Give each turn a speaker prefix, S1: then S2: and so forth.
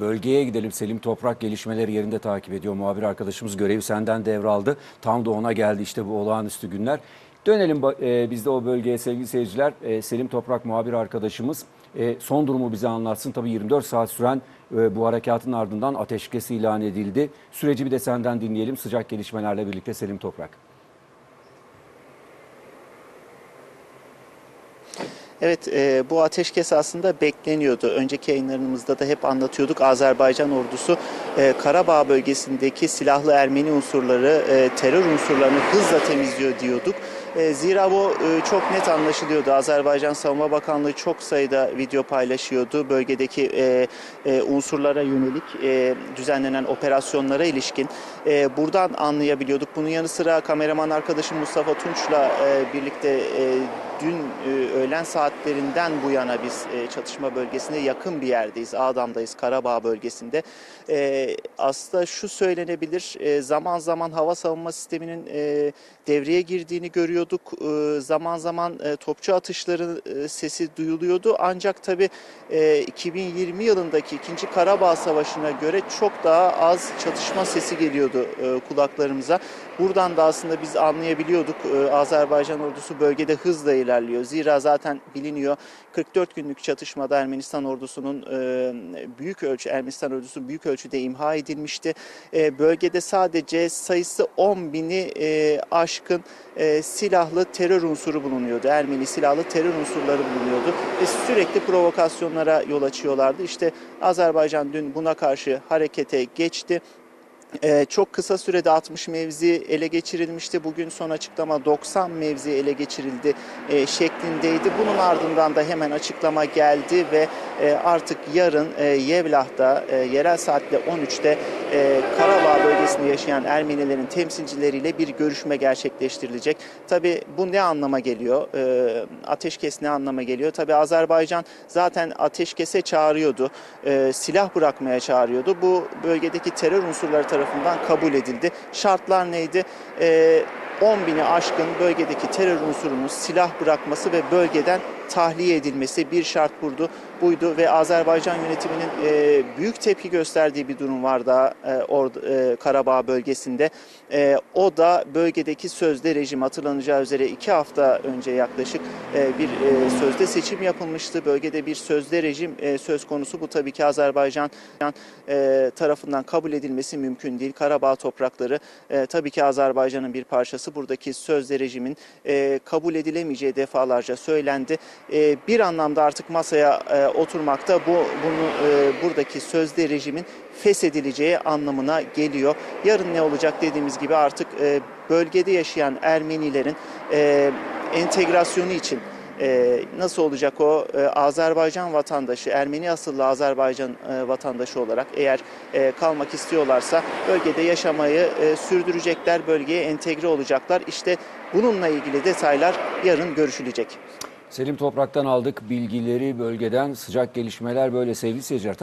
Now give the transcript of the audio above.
S1: Bölgeye gidelim. Selim Toprak gelişmeleri yerinde takip ediyor. Muhabir arkadaşımız görevi senden devraldı. Tam da ona geldi işte bu olağanüstü günler. Dönelim e, biz de o bölgeye sevgili seyirciler. E, Selim Toprak muhabir arkadaşımız e, son durumu bize anlatsın. Tabii 24 saat süren e, bu harekatın ardından ateşkes ilan edildi. Süreci bir de senden dinleyelim. Sıcak gelişmelerle birlikte Selim Toprak.
S2: Evet, e, bu ateşkes aslında bekleniyordu. Önceki yayınlarımızda da hep anlatıyorduk. Azerbaycan ordusu e, Karabağ bölgesindeki silahlı Ermeni unsurları, e, terör unsurlarını hızla temizliyor diyorduk. E, zira bu e, çok net anlaşılıyordu. Azerbaycan Savunma Bakanlığı çok sayıda video paylaşıyordu. Bölgedeki e, unsurlara yönelik düzenlenen operasyonlara ilişkin. Buradan anlayabiliyorduk. Bunun yanı sıra kameraman arkadaşım Mustafa Tunç'la birlikte dün öğlen saatlerinden bu yana biz çatışma bölgesine yakın bir yerdeyiz. Ağdam'dayız, Karabağ bölgesinde. Aslında şu söylenebilir, zaman zaman hava savunma sisteminin devreye girdiğini görüyorduk. E, zaman zaman e, topçu atışları e, sesi duyuluyordu. Ancak tabii e, 2020 yılındaki 2. Karabağ Savaşı'na göre çok daha az çatışma sesi geliyordu e, kulaklarımıza. Buradan da aslında biz anlayabiliyorduk e, Azerbaycan ordusu bölgede hızla ilerliyor. Zira zaten biliniyor 44 günlük çatışmada Ermenistan ordusunun e, büyük ölçü Ermenistan ordusu büyük ölçüde imha edilmişti. E, Bölgede sadece sayısı 10 bini e, aşkın e, silahlı terör unsuru bulunuyordu. Ermeni silahlı terör unsurları bulunuyordu ve sürekli provokasyonlara yol açıyorlardı. İşte Azerbaycan dün buna karşı harekete geçti. Ee, çok kısa sürede 60 mevzi ele geçirilmişti. Bugün son açıklama 90 mevzi ele geçirildi e, şeklindeydi. Bunun ardından da hemen açıklama geldi ve e, artık yarın e, Yevlah'ta e, yerel saatle 13'te e, Karabağ bölgesinde yaşayan Ermenilerin temsilcileriyle bir görüşme gerçekleştirilecek. Tabi bu ne anlama geliyor? E, ateşkes ne anlama geliyor? Tabi Azerbaycan zaten ateşkese çağırıyordu. E, silah bırakmaya çağırıyordu. Bu bölgedeki terör unsurları tarafından kabul edildi. Şartlar neydi? E, 10 bini aşkın bölgedeki terör unsurunun silah bırakması ve bölgeden tahliye edilmesi bir şart kurdu. Buydu ve Azerbaycan yönetiminin e, büyük tepki gösterdiği bir durum var da e, orada e, Karabağ bölgesinde. E, o da bölgedeki sözde rejim hatırlanacağı üzere iki hafta önce yaklaşık e, bir e, sözde seçim yapılmıştı. Bölgede bir sözde rejim e, söz konusu. Bu tabii ki Azerbaycan e, tarafından kabul edilmesi mümkün değil. Karabağ toprakları e, tabii ki Azerbaycan'ın bir parçası. Buradaki sözde rejimin e, kabul edilemeyeceği defalarca söylendi. E, bir anlamda artık masaya e, oturmakta bu bunu e, buradaki sözde rejimin feshedileceği anlamına geliyor. Yarın ne olacak dediğimiz gibi artık e, bölgede yaşayan Ermenilerin entegrasyonu için nasıl olacak o Azerbaycan vatandaşı, Ermeni asıllı Azerbaycan vatandaşı olarak eğer kalmak istiyorlarsa bölgede yaşamayı sürdürecekler, bölgeye entegre olacaklar. İşte bununla ilgili detaylar yarın görüşülecek.
S1: Selim Toprak'tan aldık bilgileri bölgeden sıcak gelişmeler böyle sevgili seyirciler. Tabii